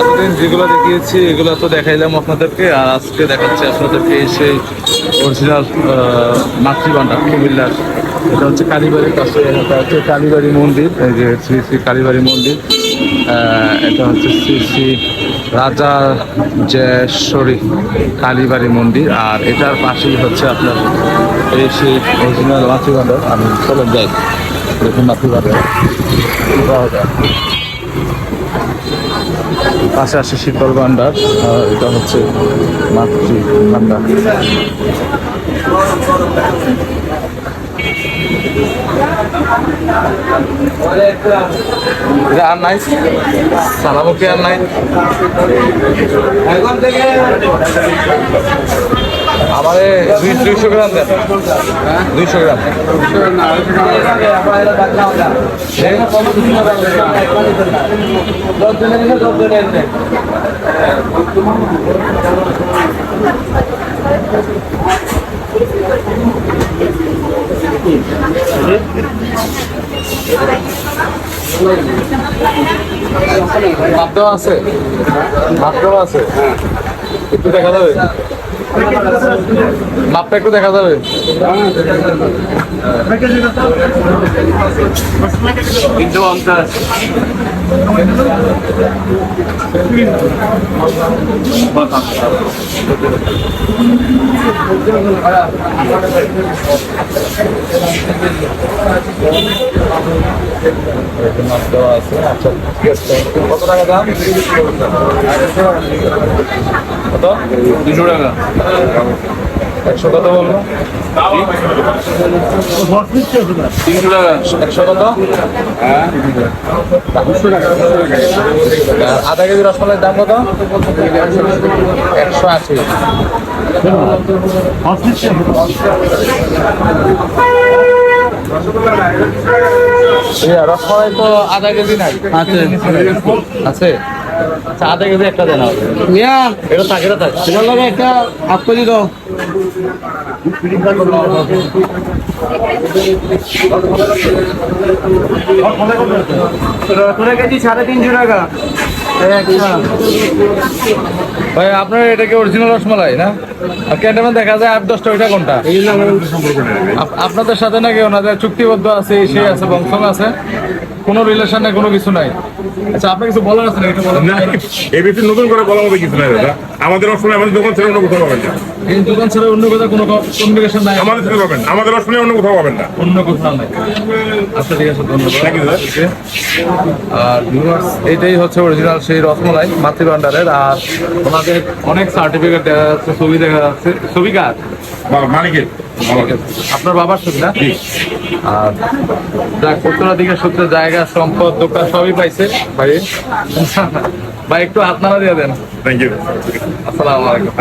এতদিন যেগুলো দেখিয়েছি, এগুলো তো দেখাইলাম আপনাদেরকে। আর আজকে দেখাচ্ছি আপনাদেরকে সেই অরিজিনাল মাতৃভান্ডার কুমিল্লার। এটা হচ্ছে কালীবাড়ির পাশে, এটা হচ্ছে কালীবাড়ি মন্দির, এই যে শ্রী শ্রী কালীবাড়ি মন্দির। এটা হচ্ছে শ্রী শ্রী রাজা জয়েশ্বরী কালীবাড়ি মন্দির। আর এটার পাশেই হচ্ছে আপনার এই সেই অরিজিনাল মাতৃভান্ডার আমি চলে যাই, দেখুন মাতৃভান্ডার পাওয়া যায় পাশে আসে শীতল ভান্ডার এটা হচ্ছে মাতৃ ভান্ডার এটা আর নাই? আর নাই? আমারে দুই দুইশো গ্রাম দেন। দুইশো গ্রাম। মাপ দেওয়া আছে? মাপ দেওয়া আছে? একটু দেখা যাবে। মাপটা একটু দেখা যাবে। কত টাকা দাম? কত? দুশো টাকা। একশো কত বলব তিনশো টাকা একশো কত? আর আধা কেজি রসমালাইয়ের দাম কত? একশো আশি। রসমালাই তো আধা কেজি নাই। আছে। আছে? আচ্ছা আধা কেজি একটা দেন মিয়া এটা থাকে এটা থাকে। তোমার লগে একটা হাফ কেজি দাও। কেজি সাড়ে তিনশো টাকা। ভাই আপনার এটা কি অরিজিনাল রসমালাই না? আর ক্যান্টারম্যান দেখা যায় আট দশটা ওইটা কোনটা? আপনাদের সাথে নাকি ওনাদের চুক্তিবদ্ধ আছে এই সেই আছে বংশং আছে। কোনো রিলেশন নাই কোনো কিছু নাই। আচ্ছা আপনার কিছু বলার আছে না এটা বলেন। না এই বেশি নতুন করে বলার হবে কিছু নাই দাদা। আমাদের রসমালাই আমাদের দোকান ছেড়ে অন্য কোথাও পাবেন না। এই দোকান ছাড়া অন্য কোথাও কোনো কমিউনিকেশন নাই? আমাদের ছেড়ে পাবেন আমাদের রসমালাই অন্য কোথাও পাবেন না। অন্য কোথাও নাই। আচ্ছা ঠিক আছে ধন্যবাদ. আর viewers, এইটাই হচ্ছে অরিজিনাল সেই রসমলাই মাতৃ ভান্ডারের আর ওনাদের অনেক সার্টিফিকেট দেখা যাচ্ছে ছবি দেখা যাচ্ছে ছবি বাবা, মালিকের। আপনার বাবার না আর যাক উত্তরা দিকে সূত্রে জায়গা সম্পদ দোকান সবই পাইছে ভাই। ভাই একটু হাত নাড়া দিয়ে দেন। থ্যাংক ইউ আসসালামু আলাইকুম